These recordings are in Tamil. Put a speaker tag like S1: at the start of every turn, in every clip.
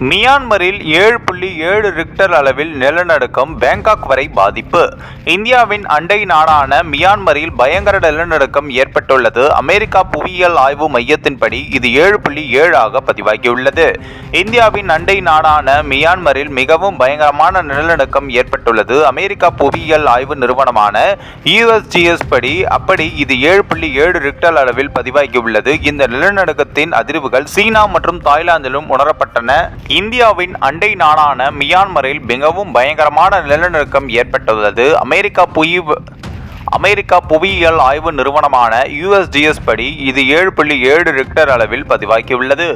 S1: மியான்மரில் ஏழு புள்ளி ஏழு ரிக்டர் அளவில் நிலநடுக்கம் பேங்காக் வரை பாதிப்பு. இந்தியாவின் அண்டை நாடான மியான்மரில் பயங்கர நிலநடுக்கம் ஏற்பட்டுள்ளது. அமெரிக்கா புவியியல் ஆய்வு மையத்தின்படி இது ஏழு புள்ளி ஏழாக பதிவாகியுள்ளது. இந்தியாவின் அண்டை நாடான மியான்மரில் மிகவும் பயங்கரமான நிலநடுக்கம் ஏற்பட்டுள்ளது. அமெரிக்கா புவியியல் ஆய்வு நிறுவனமான யுஎஸ்ஜிஎஸ் படி அப்படி இது ஏழு புள்ளி ஏழு ரிக்டர் அளவில் பதிவாகியுள்ளது. இந்த நிலநடுக்கத்தின் அதிர்வுகள் சீனா மற்றும் தாய்லாந்திலும் உணரப்பட்டன. இந்தியாவின் அண்டை நாடான மியான்மரில் மிகவும் பயங்கரமான நிலநடுக்கம் ஏற்பட்டுள்ளது. அமெரிக்கா புவி அமெரிக்கா புவியியல் ஆய்வு நிறுவனமான யுஎஸ்ஜிஎஸ் படி இது ஏழு புள்ளி ஏழு ரிக்டர் அளவில் பதிவாகியுள்ளது.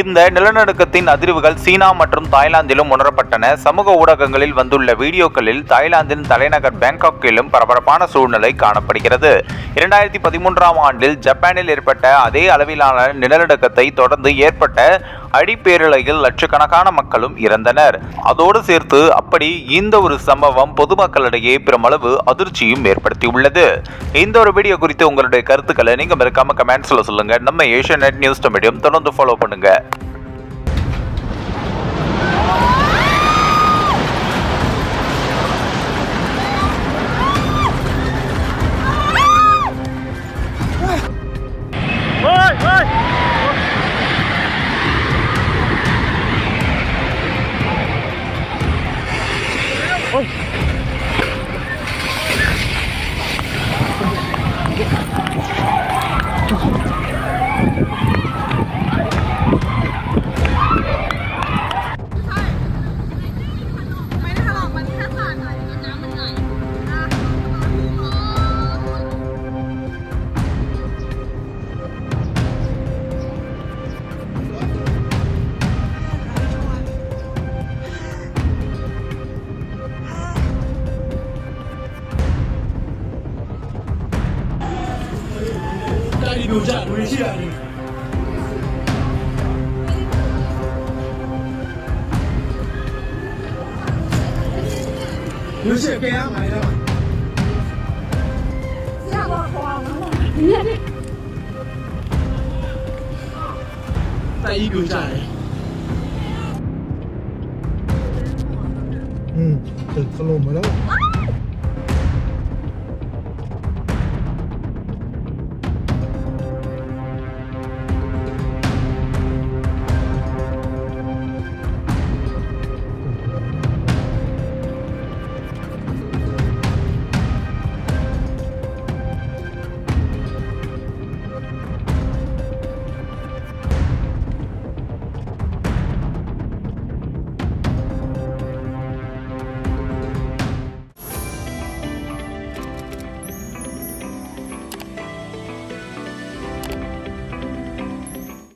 S1: இந்த நிலநடுக்கத்தின் அதிர்வுகள் சீனா மற்றும் தாய்லாந்திலும் உணரப்பட்டன. சமூக ஊடகங்களில் வந்துள்ள வீடியோக்களில் தாய்லாந்தின் தலைநகர் பேங்காக்கிலும் பரபரப்பான சூழ்நிலை காணப்படுகிறது. இரண்டாயிரத்தி பதிமூன்றாம் ஆண்டில் ஜப்பானில் ஏற்பட்ட அதே அளவிலான நிலநடுக்கத்தை தொடர்ந்து ஏற்பட்ட அடிப்பேரலையில் லட்சக்கணக்கான மக்களும் இறந்தனர். அதோடு சேர்த்து அப்படி இந்த ஒரு சம்பவம் பொதுமக்களிடையே பெருமளவு அதிர்ச்சியும் ஏற்படுத்தியுள்ளது. இந்த ஒரு வீடியோ குறித்து உங்களுடைய கருத்துக்களை நீங்கள் மறக்காம கமெண்ட்ஸில் சொல்லுங்கள் நம்ம ஏஷியா நெட் நியூஸ் மீடியம் தொடர்ந்து ஃபாலோ
S2: பண்ணுங்கள்
S3: 在一楼下不是这样的游戏也可
S2: 下要我
S3: 在一楼下嗯这次落了。